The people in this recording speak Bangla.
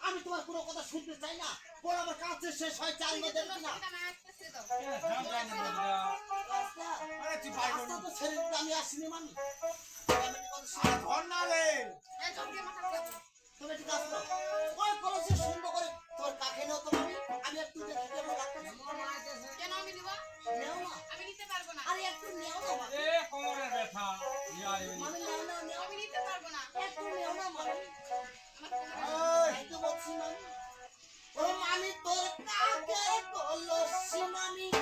আমি তোমার কোনো কথা শুনতে চাই না। পরে আমার কাছে শেষ হয় চার মধ্যে না আমি আসিনি মানি। ধর তুমি ঠিক আছে? তোর কাকে নেও তোমার আমি একটু দেখে কেন আমি নিতে পারব না। আরে একটু নেও না এ কোমরে ব্যথা। ইয়া মানে Yes, Mommy.